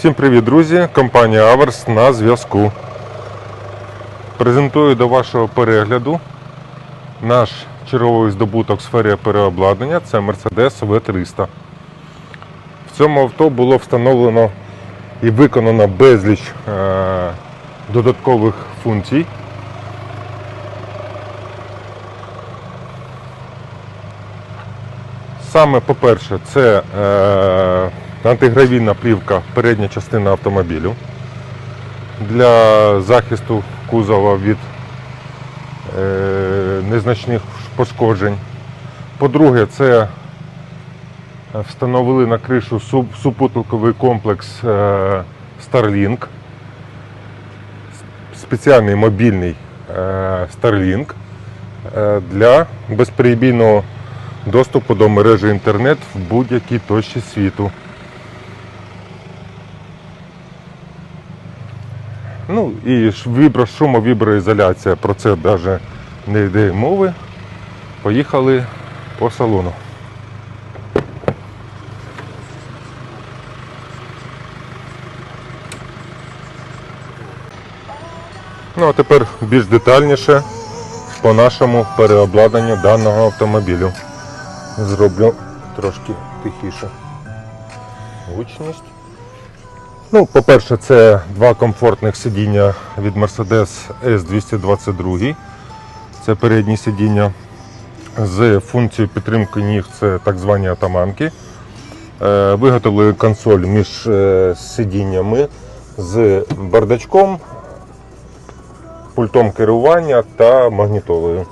Всім привіт, друзі! Компанія Аверс на зв'язку. Презентую до вашого перегляду наш черговий здобуток в сфері переобладнання це Mercedes V300. В цьому авто було встановлено і виконано безліч е- додаткових функцій. Саме по-перше, це е, антигравійна плівка передня частина автомобілю для захисту кузова від е, незначних пошкоджень. По-друге, це встановили на кришу супутниковий комплекс е, Starlink, спеціальний мобільний е, Starlink е, для безперебійного доступу до мережі інтернет в будь-якій точці світу. Ну і вібро, шумовіброізоляція, про це навіть не йде мови. Поїхали по салону. Ну а тепер більш детальніше по нашому переобладнанню даного автомобілю. Зроблю трошки тихіше. Гучність. Ну, по-перше, це два комфортних сидіння від Mercedes S222. Це передні сидіння з функцією підтримки ніг, це так звані атаманки. Е, Виготовили консоль між е, сидіннями з бардачком, пультом керування та магнітолою.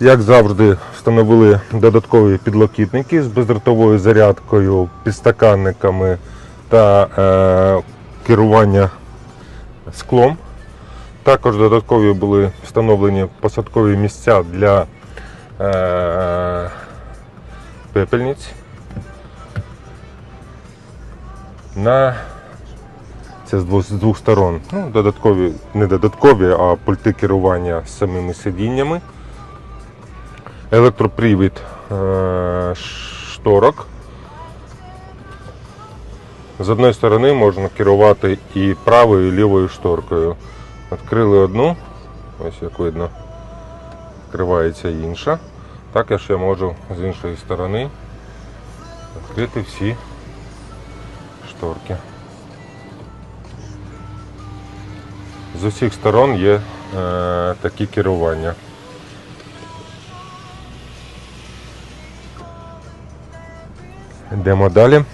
Як завжди, встановили додаткові підлокітники з бездротовою зарядкою, підстаканниками та е, керування склом. Також додаткові були встановлені посадкові місця для е, пепельниць. На це з двох, з двох сторон. Ну, додаткові, не додаткові, а пульти керування самими сидіннями електропривід е, шторок. З одної сторони можна керувати і правою, і лівою шторкою. Відкрили одну, ось як видно, відкривається інша. Також я можу з іншої сторони відкрити всі шторки. З усіх сторон є е, такі керування. Йдемо далі.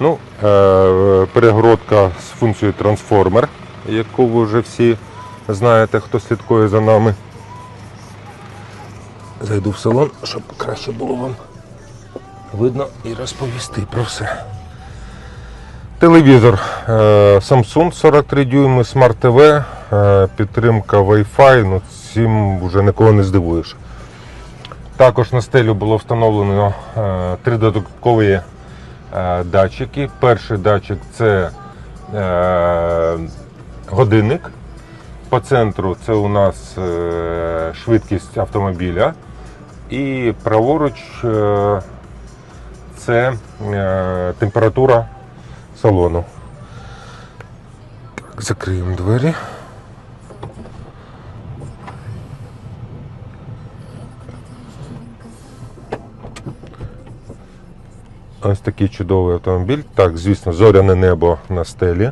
Ну, е, перегородка з функцією трансформер, яку ви вже всі знаєте, хто слідкує за нами. Зайду в салон, щоб краще було вам видно і розповісти про все. Телевізор е, Samsung 43 дюйми, Smart TV, е, підтримка Wi-Fi, ну цим вже нікого не здивуєш. Також на стелю було встановлено е, три додаткові е, датчики. Перший датчик це е, годинник. По центру це у нас швидкість автомобіля. І праворуч це температура салону. Так, закриємо двері. Ось такий чудовий автомобіль. Так, звісно, зоряне небо на стелі.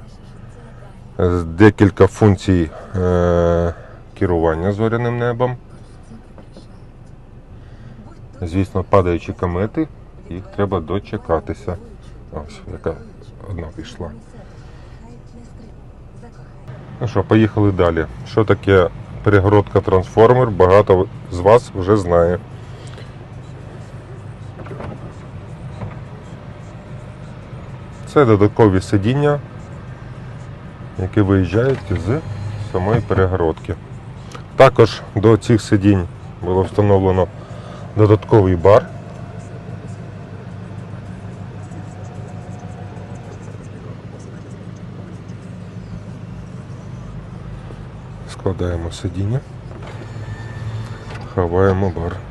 Декілька функцій е- керування зоряним небом. Звісно, падаючі комети, їх треба дочекатися. Ось, яка одна пішла. Ну що, поїхали далі. Що таке перегородка трансформер? Багато з вас вже знає. Це додаткові сидіння, які виїжджають з самої перегородки. Також до цих сидінь було встановлено додатковий бар. Складаємо сидіння, ховаємо бар.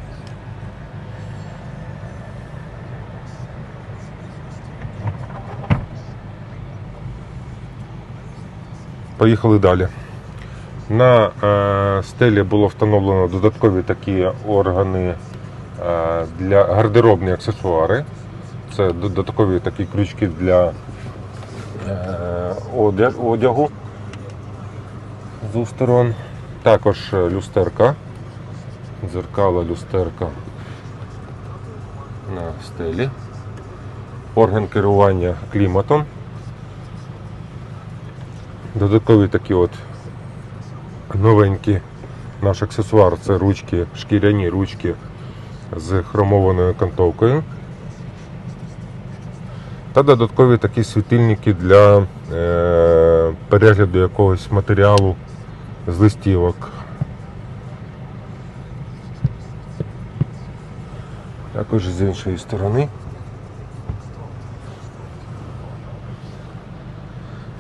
Поїхали далі. На е, стелі було встановлено додаткові такі органи е, для гардеробні аксесуари. Це додаткові такі крючки для е, одягу з двох сторон. Також люстерка, дзеркало люстерка на стелі. Орган керування кліматом. Додаткові такі от новенькі наш аксесуар це ручки, шкіряні ручки з хромованою кантовкою. Та додаткові такі світильники для е, перегляду якогось матеріалу з листівок. Також з іншої сторони.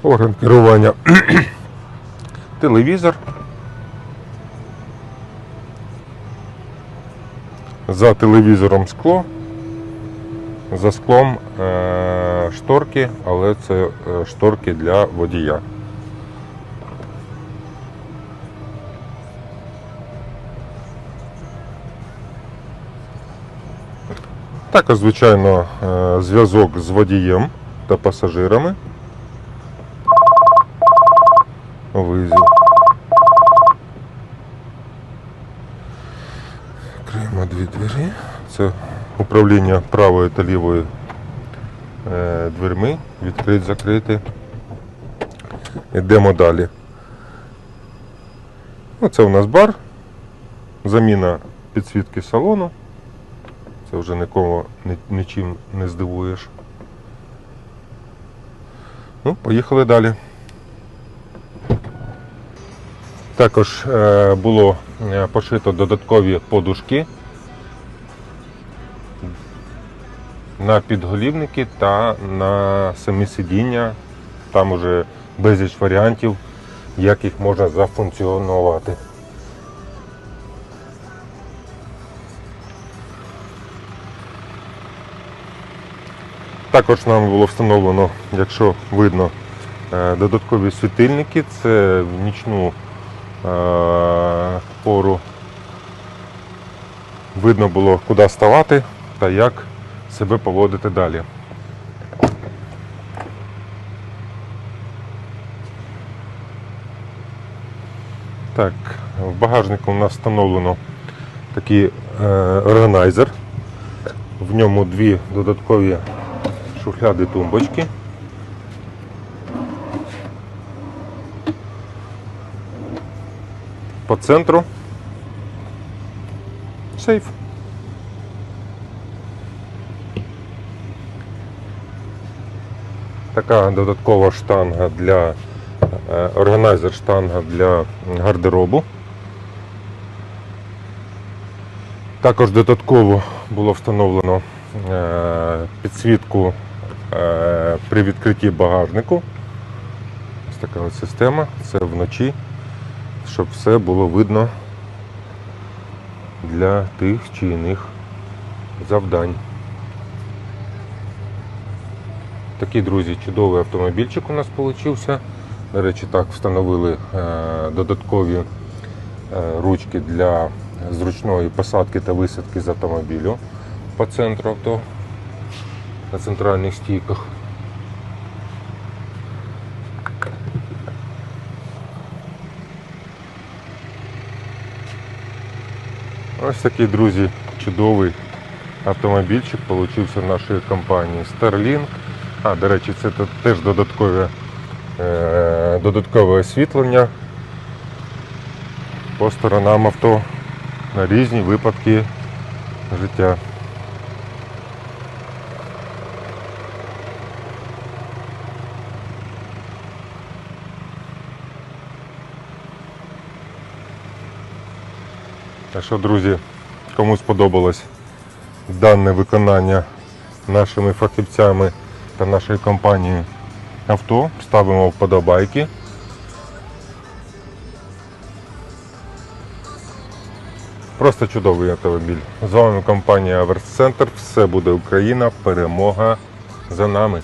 Орган керування телевізор. За телевізором скло. За склом е, шторки, але це е, шторки для водія. Також, звичайно, е, зв'язок з водієм та пасажирами. Визі. Відкриємо дві двері. Це управління правою та лівою е, дверми. Відкрити, закрити. Йдемо далі. Ну, це у нас бар. Заміна підсвітки салону. Це вже нікого нічим не здивуєш. Ну, поїхали далі. Також е, було е, пошито додаткові подушки на підголівники та на самі сидіння. Там уже безліч варіантів, як їх можна зафункціонувати. Також нам було встановлено, якщо видно, е, додаткові світильники. Це в нічну пору видно було, куди ставати та як себе поводити далі. Так, в багажнику у нас встановлено такий е, органайзер. В ньому дві додаткові шухляди тумбочки. По центру сейф. Така додаткова штанга для е, органайзер штанга для гардеробу. Також додатково було встановлено е, підсвітку е, при відкритті багажнику. Ось така от система. Це вночі, щоб все було видно для тих чи іних завдань. Такий, друзі, чудовий автомобільчик у нас вийшов. До речі, так встановили е, додаткові е, ручки для зручної посадки та висадки з автомобілю по центру авто на центральних стійках. Ось такий, друзі, чудовий автомобільчик получився в нашої компанії Starlink. А, до речі, це теж додаткове, е, додаткове освітлення по сторонам авто на різні випадки життя. Так що, друзі, кому сподобалось дане виконання нашими фахівцями та нашою компанією авто, ставимо вподобайки. Просто чудовий автомобіль. З вами компанія Аверс Центр. Все буде Україна. Перемога за нами.